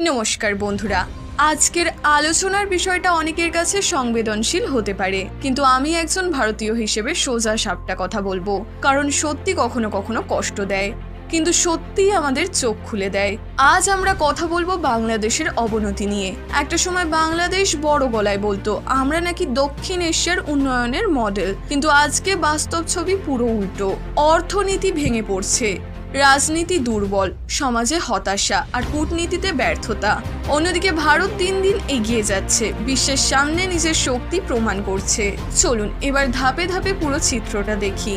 নমস্কার বন্ধুরা। আজকের আলোচনার বিষয়টা অনেকের কাছে সংবেদনশীল হতে পারে, কিন্তু আমি একজন ভারতীয় হিসেবে সোজা সাপটা কথা বলব, কারণ সত্যি কখনো কখনো কষ্ট দেয়, কিন্তু সত্যিই আমাদের চোখ খুলে দেয়। আজ আমরা কথা বলব বাংলাদেশের অবনতি নিয়ে। একটা সময় বাংলাদেশ বড় গলায় বলতো, আমরা নাকি দক্ষিণ এশিয়ার উন্নয়নের মডেল কিন্তু আজকে বাস্তব ছবি পুরো উল্টো। অর্থনীতি ভেঙে পড়ছে। রাজনীতি দুর্বল, সমাজে হতাশা আর কূটনীতিতে ব্যর্থতা। অন্যদিকে ভারত তিন দিন এগিয়ে যাচ্ছে, বিশ্বের সামনে নিজের শক্তি প্রমাণ করছে। চলুন এবার ধাপে ধাপে পুরো চিত্রটা দেখি।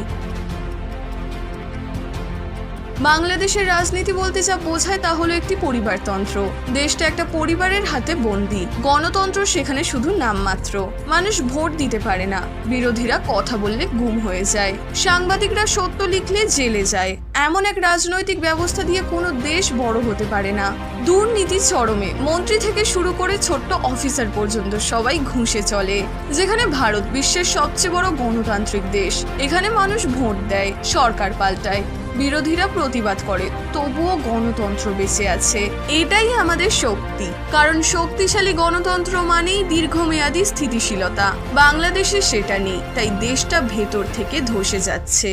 বাংলাদেশের রাজনীতি বলতে যা বোঝায় তা হলো একটি পরিবারতন্ত্র। দেশটা একটা পরিবারের হাতে বন্দি। গণতন্ত্র সেখানে শুধু নামমাত্র। মানুষ ভোট দিতে পারে না। বিরোধীরা কথা বললে গুম হয়ে যায়। সাংবাদিকরা সত্য লিখলে জেলে যায়। এমন এক রাজনৈতিক ব্যবস্থা দিয়ে কোনো দেশ বড় হতে পারে না। দুর্নীতি চরমে। মন্ত্রী থেকে শুরু করে ছোট্ট অফিসার পর্যন্ত সবাই ঘুষে চলে। যেখানে ভারত বিশ্বের সবচেয়ে বড় গণতান্ত্রিক দেশ। এখানে মানুষ ভোট দেয়, সরকার পাল্টায়। বিরোধীরা প্রতিবাদ করে, তবুও গণতন্ত্র বেঁচে আছে। এটাই আমাদের শক্তি, কারণ শক্তিশালী গণতন্ত্র মানেই দীর্ঘমেয়াদী স্থিতিশীলতা। বাংলাদেশে সেটা নেই, তাই দেশটা ভেতর থেকে ধসে যাচ্ছে।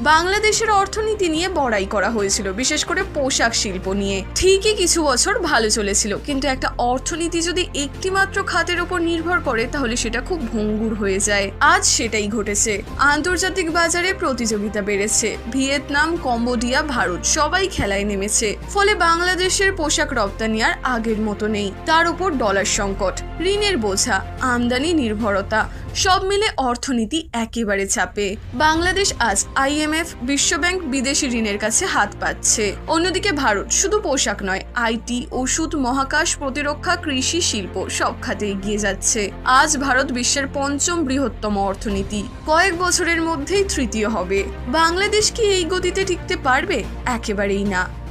বাংলাদেশের অর্থনীতি নিয়ে বড়াই করা হয়েছিল, বিশেষ করে পোশাক শিল্প নিয়ে। ঠিকই কিছু বছর ভালো চলেছিল, কিন্তু একটা অর্থনীতি যদি একটি মাত্র খাতের ওপর নির্ভর করে, তাহলে সেটা খুব ভঙ্গুর হয়ে যায়। আজ সেটাই ঘটেছে। আন্তর্জাতিক বাজারে প্রতিযোগিতা বেড়েছে। ভিয়েতনাম, কম্বোডিয়া, ভারত সবাই খেলায় নেমেছে। ফলে বাংলাদেশের পোশাক রপ্তানি আর আগের মতো নেই। তার উপর ডলার সংকট, ঋণের বোঝা, আমদানি নির্ভরতা। সব মিলে অর্থনীতি একেবারে চাপে। বাংলাদেশ আজ আইএমএফ বিশ্বব্যাংক বিদেশি ঋণের কাছে হাত পাচ্ছে। অন্যদিকে ভারত শুধু পোশাক নয় আইটি ওষুধ, মহাকাশ, প্রতিরক্ষা, কৃষি, শিল্প সব খাতে এগিয়ে যাচ্ছে। আজ ভারত বিশ্বের পঞ্চম বৃহত্তম অর্থনীতি। কয়েক বছরের মধ্যেই তৃতীয় হবে। বাংলাদেশ কি এই গতিতে টিকতে পারবে? একেবারেই না।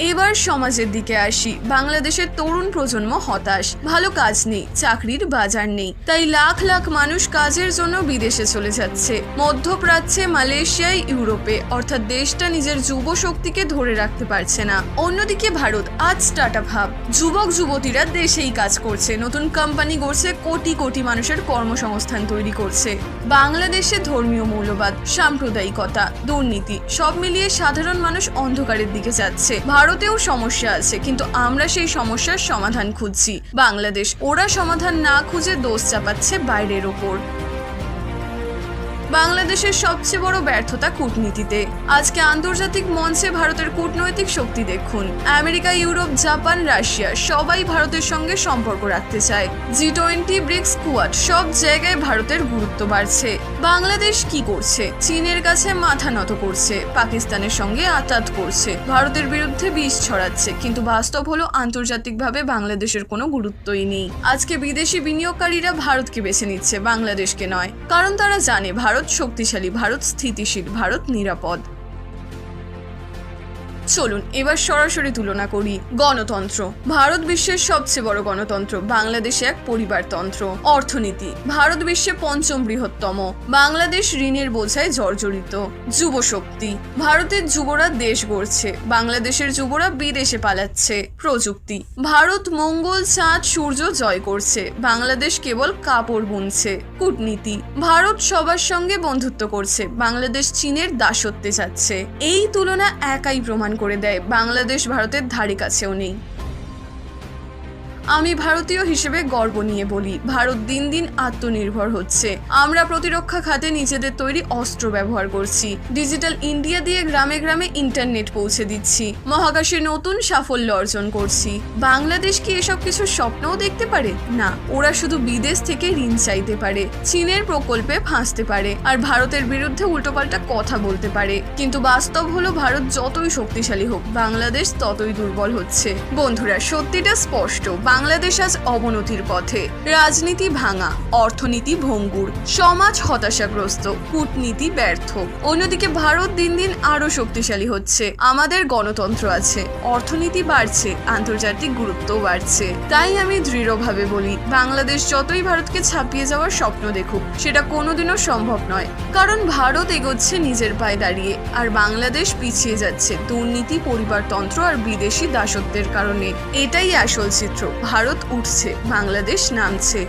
এবার সমাজের দিকে আসি। বাংলাদেশের তরুণ প্রজন্ম হতাশ। ভালো কাজ নেই, চাকরির বাজার নেই। তাই লাখ লাখ মানুষ কাজের জন্য বিদেশে চলে যাচ্ছে। মধ্যপ্রাচ্যে মালয়েশিয়ায় ইউরোপে। অর্থাৎ দেশটা নিজের যুব শক্তিকে ধরে রাখতে পারছে না। অন্যদিকে ভারত, আজ স্টার্ট আপ হাব। যুবক, যুবতীরা দেশেই কাজ করছে। নতুন কোম্পানি গড়ছে, কোটি কোটি মানুষের কর্মসংস্থান তৈরি করছে। বাংলাদেশে ধর্মীয় মৌলবাদ, সাম্প্রদায়িকতা, দুর্নীতি সব মিলিয়ে সাধারণ মানুষ অন্ধকারের দিকে যাচ্ছে। ভারতেও সমস্যা আছে, কিন্তু আমরা সেই সমস্যার সমাধান খুঁজছি। বাংলাদেশ, ওরা সমাধান না খুঁজে দোষ চাপাচ্ছে বাইরের ওপর। বাংলাদেশের সবচেয়ে বড় ব্যর্থতা কূটনীতিতে। আজকে আন্তর্জাতিক মঞ্চে ভারতের কূটনৈতিক শক্তি দেখুন। আমেরিকা, ইউরোপ, জাপান, রাশিয়া সবাই ভারতের সঙ্গে সম্পর্ক রাখতে চায়। জি টোয়েন্টি, ব্রিক্স, কুয়াড সব জায়গায় ভারতের গুরুত্ব বাড়ছে। বাংলাদেশ কি করছে? চীনের কাছে মাথা নত করছে। পাকিস্তানের সঙ্গে আতাত করছে। ভারতের বিরুদ্ধে বিষ ছড়াচ্ছে। কিন্তু বাস্তব হলো, আন্তর্জাতিকভাবে বাংলাদেশের কোনো গুরুত্বই নেই। আজকে বিদেশি বিনিয়োগকারীরা ভারতকে বেছে নিচ্ছে, বাংলাদেশকে নয়। কারণ তারা জানে, ভারত শক্তিশালী ভারত স্থিতিশীল ভারত নিরাপদ। চলুন, এবার সরাসরি তুলনা করি। গণতন্ত্র। ভারত বিশ্বের সবচেয়ে বড় গণতন্ত্র, বাংলাদেশে এক পরিবারতন্ত্র। অর্থনীতি। ভারত বিশ্বে পঞ্চম বৃহত্তম। বাংলাদেশ ঋণের বোঝায় জর্জরিত। যুব শক্তি ভারতের যুবরা দেশ গড়ছে। বাংলাদেশের যুবরা বিদেশে পালাচ্ছে। প্রযুক্তি। ভারত মঙ্গল, চাঁদ, সূর্য জয় করছে। বাংলাদেশ কেবল কাপড় বুনছে। কূটনীতি। ভারত সবার সঙ্গে বন্ধুত্ব করছে। বাংলাদেশ চীনের দাসত্বে যাচ্ছে। এই তুলনা একাই প্রমাণ করে দেয়। বাংলাদেশ ভারতের ধারে কাছেও নেই। আমি ভারতীয় হিসেবে গর্ব নিয়ে বলি। ভারত দিন দিন আত্মনির্ভর হচ্ছে। আমরা প্রতিরক্ষা খাতে নিজেদের তৈরি অস্ত্র ব্যবহার করছি। ডিজিটাল ইন্ডিয়া দিয়ে গ্রামে গ্রামে ইন্টারনেট পৌঁছে দিচ্ছি। মহাকাশে নতুন সাফল্য অর্জন করছি। বাংলাদেশ কি এসব কিছু স্বপ্নও দেখতে পারে? না, ওরা শুধু বিদেশ থেকে ঋণ চাইতে পারে, চীনের প্রকল্পে ফাঁসতে পারে, আর ভারতের বিরুদ্ধে উল্টোপাল্টা কথা বলতে পারে। কিন্তু বাস্তব হলো ভারত যতই শক্তিশালী হোক, বাংলাদেশ ততই দুর্বল হচ্ছে। বন্ধুরা, সত্যিটা স্পষ্ট বাংলাদেশ আজ অবনতির পথে। রাজনীতি ভাঙা, অর্থনীতি ভঙ্গুর, সমাজ হতাশাগ্রস্ত, কূটনীতি ব্যর্থ। অন্যদিকে ভারত দিন দিন আরও শক্তিশালী হচ্ছে। আমাদের গণতন্ত্র আছে, অর্থনীতি বাড়ছে, আন্তর্জাতিক গুরুত্বও বাড়ছে। তাই আমি দৃঢ়ভাবে বলি, বাংলাদেশ যতই ভারতকে ছাপিয়ে যাওয়ার স্বপ্ন দেখুক, সেটা কোনোদিনও সম্ভব নয়। কারণ ভারত এগোচ্ছে নিজের পায়ে দাঁড়িয়ে, আর বাংলাদেশ পিছিয়ে যাচ্ছে দুর্নীতি, পরিবারতন্ত্র আর বিদেশি দাসত্বের কারণে। এটাই আসল চিত্র। ভারত উঠছে বাংলাদেশ নামছে।